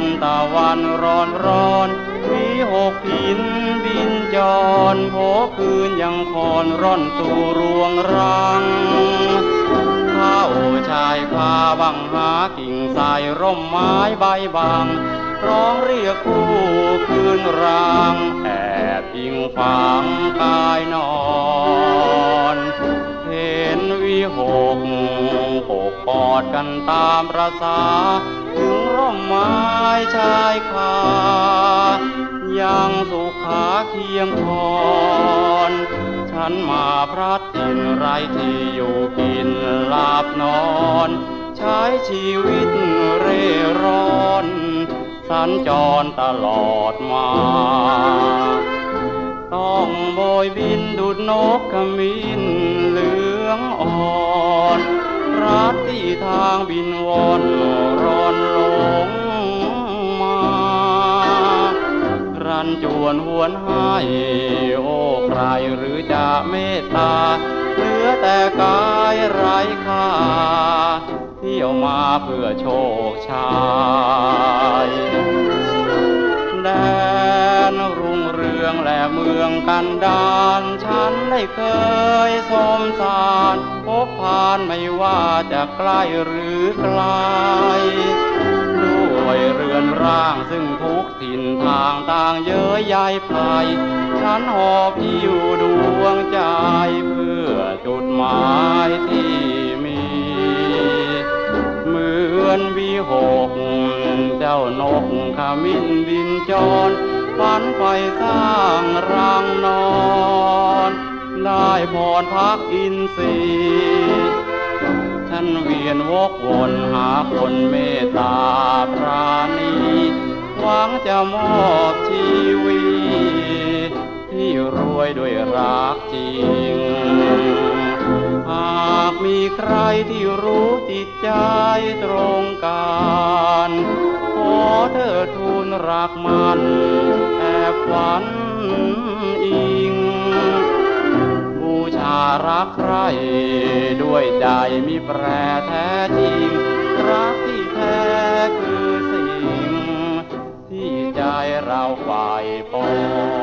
ันตะวันร้อนร้อนวิหกหินบินจรโผคืนยังคอนร่อนสู่รวงรังข้าชายคาบังหากิ่งสายร่มไม้ใบบางร้องเรียกคู่คืนรางแอบอิงฝังกายนอน เห็นวิหกปกปอดกันตามประสาถึง ไม้ชายคายังสุขาเคียงคอนฉันมาพระทินไรที่อยู่กินหลับนอน ใช้ชีวิตเร่ร่อนสัญจรตลอดมา ต้องโบยบินดุดนกขมิ้นเหลืองอ่อน จวนหวนให้โอ้ใครหรือจะเมตตาเหลือแต่กายไร้ค่าเที่ยวมาเพื่อโชคชายแดนรุ่งเรืองและเมืองกันดานฉันได้เคยสมสารพบผ่านไม่ว่าจะใกล้หรือไกล วยเรือนร่างซึ่งทุกถิ่นทางต่างเย้ยยายพายฉันหอบอยู่ดวงใจเพื่อจุดหมายที่มีเหมือนวีหกเจ้านกขมิ้นบินจรฝันไฟสร้างรังนอน ได้พรพักอินทรีย์ ฉันเวียนวกวนหาคนเมตตาปราณีหวังจะมอบชีวิตที่รวยด้วยรักจริง หากมีใครที่รู้จิตใจตรงกันขอเธอทูลรักมันแอบฝันอิง บูชารักใคร ด้วยใจมีแปรแท้จริง รักที่แท้คือสิ่ง ที่ใจเราฝ่ายปอง